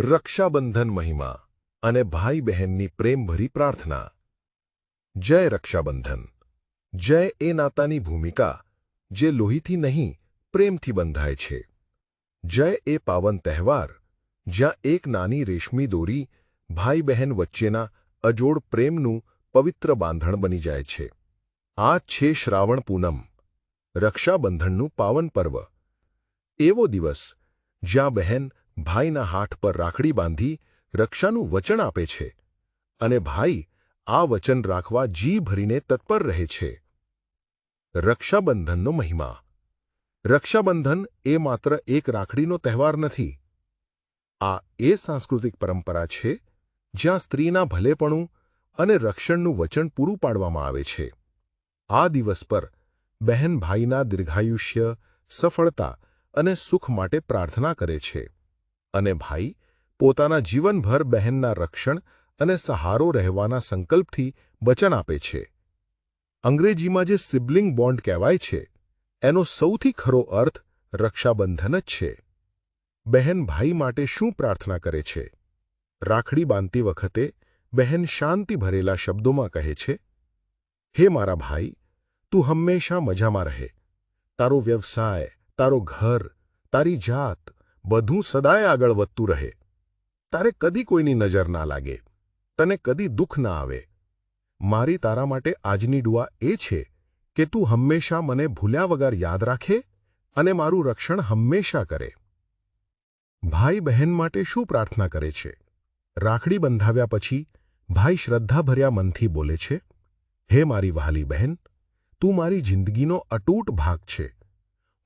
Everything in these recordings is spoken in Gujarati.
રક્ષાબંધન મહિમા અને ભાઈ બહેનની પ્રેમભરી પ્રાર્થના. જય રક્ષાબંધન. જય એ નાતાની ભૂમિકા જે લોહીથી નહીં, પ્રેમથી બંધાય છે. જય એ પાવન તહેવાર જ્યાં એક નાની રેશમી દોરી ભાઈ બહેન વચ્ચેના અજોડ પ્રેમનું પવિત્ર બાંધણ બની જાય છે. આ છે શ્રાવણ પૂનમ, રક્ષાબંધનનું પાવન પર્વ. એવો દિવસ જ્યાં બહેન ભાઈના હાથ પર રાખડી બાંધી રક્ષાનું વચન આપે છે અને ભાઈ આ વચન રાખવા જી ભરીને તત્પર રહે છે. રક્ષાબંધનનો મહિમા. રક્ષાબંધન એ માત્ર એક રાખડીનો તહેવાર નથી. આ એ સાંસ્કૃતિક પરંપરા છે જ્યાં સ્ત્રીના ભલેપણું અને રક્ષણનું વચન પૂરું પાડવામાં આવે છે. આ દિવસ પર બહેન ભાઈના દીર્ઘાયુષ્ય, સફળતા અને સુખ માટે પ્રાર્થના કરે છે. અને ભાઈ, પોતાના જીવનભર બહેનના રક્ષણ અને સહારો રહેવાના સંકલ્પથી વચન આપે છે. અંગ્રેજીમાં જે સિબ્લિંગ બોન્ડ કહેવાય છે, એનો સૌથી ખરો અર્થ રક્ષાબંધન જ છે. બહેન ભાઈ માટે શું પ્રાર્થના કરે છે? રાખડી બાંધતી વખતે બહેન શાંતિ ભરેલા શબ્દોમાં કહે છે, હે મારા ભાઈ, તું હંમેશા મજામાં રહે. તારો વ્યવસાય, તારો ઘર, તારી જાત બધું સદાય આગળ વધતું રહે. તારે કદી કોઈની નજર ના લાગે. તને કદી દુઃખ ના આવે. મારી તારા માટે આજની ડુઆ એ છે કે તું હંમેશા મને ભૂલ્યા વગર યાદ રાખે અને મારું રક્ષણ હંમેશા કરે. ભાઈ બહેન માટે શું પ્રાર્થના કરે છે? રાખડી બંધાવ્યા પછી ભાઈ શ્રદ્ધાભર્યા મનથી બોલે છે, હે મારી વહાલી બહેન, તું મારી જિંદગીનો અટૂટ ભાગ છે.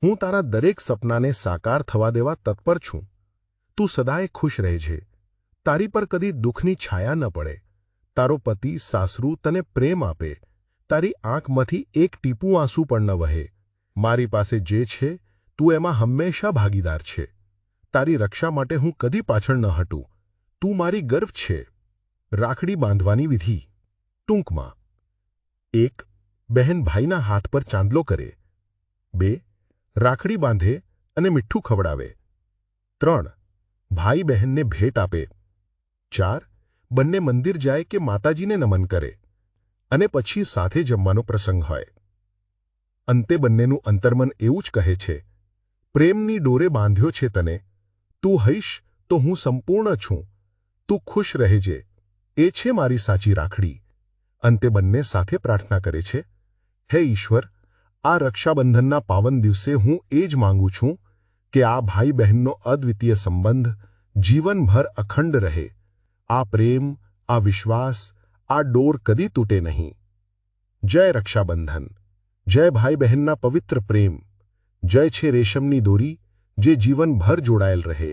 હું તારા દરેક સપનાને સાકાર થવા દેવા તત્પર છું. તું સદાય ખુશ રહેજે. તારી પર કદી દુઃખની છાયા ન પડે. તારો પતિ, સાસરું તને પ્રેમ આપે. તારી આંખમાંથી એક ટીપું આંસુ પણ ન વહે. મારી પાસે જે છે, તું એમાં હંમેશા ભાગીદાર છે. તારી રક્ષા માટે હું કદી પાછળ ન હટું. તું મારી ગર્વ છે. રાખડી બાંધવાની વિધિ. ટૂંકમાં. એક, બહેન ભાઈના હાથ પર ચાંદલો કરે. બે રાખડી બાંધે અને મીઠું ખવડાવે. ત્રણ ભાઈ બહેનને ભેટ આપે. ચાર, બંને મંદિર જાય કે માતાજીને નમન કરે અને પછી સાથે જમવાનો પ્રસંગ હોય. અંતે બંનેનું અંતર્મન એવું જ કહે છે, પ્રેમની ડોરે બાંધ્યો છે તને. તું હઈશ તો હું સંપૂર્ણ છું. તું ખુશ રહેજે. એ છે મારી સાચી રાખડી. અંતે બંને સાથે પ્રાર્થના કરે છે, હે ઈશ્વર આ રક્ષાબંધનના પાવન દિવસે હું એ જ માંગુ છું કે આ ભાઈ બહેનનો અદ્વિતીય સંબંધ જીવનભર અખંડ રહે. આ પ્રેમ, આ વિશ્વાસ, આ ડોર કદી તૂટે નહીં. જય રક્ષાબંધન. જય ભાઈ બહેનના પવિત્ર પ્રેમ. જય છે રેશમની દોરી જે જીવનભર જોડાયેલ રહે.